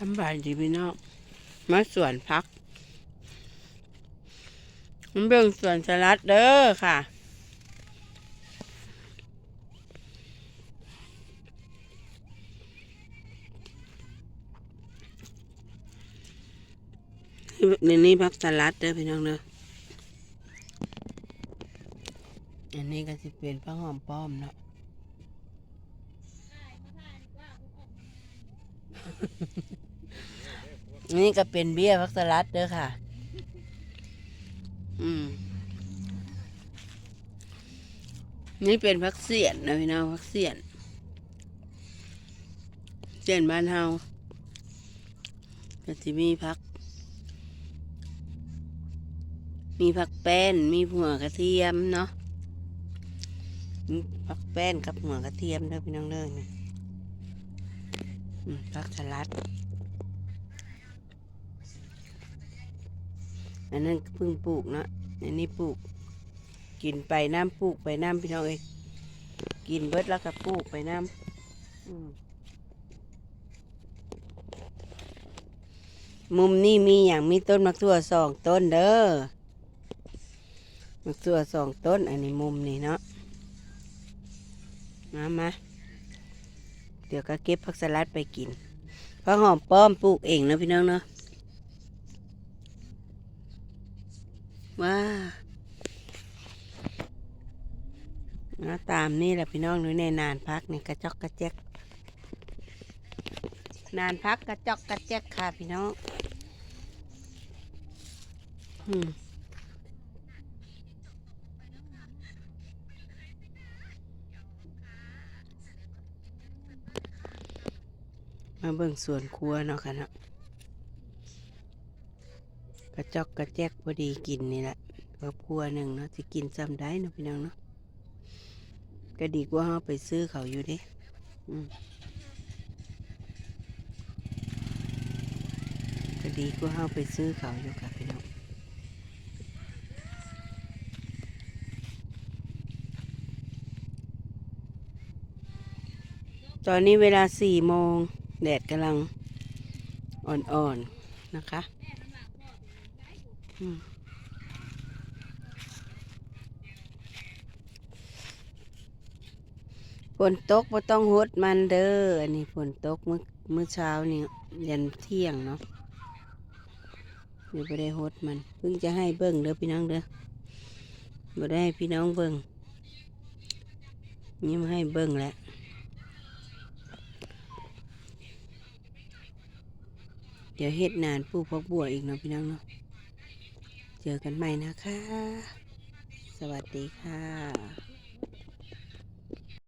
ทำบายดีพี่น้องมาสวนพักมันเบิ่งสวนสลัดเด้อค่ะ ในนี้พักสลัดเด้อพี่น้องเด้ออันนี้ก็จะเป็นผักหอมป้อมเนาะ นี่ก็เป็นเบี้ยพักสลัดเด้อค่ะ อืม นี่เป็นพักเสียนนะพี่น้องพักเสียนเสียนบ้านเฮาก็จะมีพัก มีผักแป้น มีหัวกระเทียมเนาะมีผักแป้นกับหัวกระเทียมเด้อพี่น้องเด้อนี่ผักสลัด อันนั้นเพิ่งปลูกเนาะอันนี้ปลูก กินไปน้ำปลูกไปน้ำพี่น้องเอ้ยกินเบิดแล้วก็ปลูกไปน้ำอืมมุมนี้มีอย่างมีต้นมะทั่วสองต้นเด้อมะทั่วสองต้น อันนี้มุมนี้เนาะมามาเดี๋ยวก็เก็บผักสลัดไปกินผักหอมป้อมปลูกเองเนาะพี่น้องเนาะ ว้านะตามนี่แหละพี่น้องหนูในนานพักนี่กระจอกกระแจกนานพักกระจอกกระแจกค่ะพี่น้องอืมมาเบิ่งสวนครัวเนาะค่ะเนาะ กระจอกกระแจกพอดีกินนี่แหละครอบครัวหนึ่งเนาะที่กินซ้ำได้เนาะพี่น้องเนาะก็ดีกว่าเราไปซื้อเขาอยู่ดิอืมก็ดีกว่าเราไปซื้อเขาอยู่ค่ะพี่น้องตอนนี้เวลาสี่โมงแดดกำลังอ่อนๆนะคะ ฝนตกบ่ต้องหดมันเด้ออันนี้ฝนตกมื้อมื้อเช้านี่ยันเที่ยงเนาะเดี๋ยวบ่ได้หดมัน เพิ่งจะให้เบิ่งเด้อพี่น้องเด้อบ่ได้ให้พี่น้องเบิ่งนี่มาให้เบิ่งแล้วเดี๋ยวเฮ็ดนานปลูกพักบัวอีกเนาะพี่น้องเนาะ เจอกันใหม่นะคะ สวัสดีค่ะ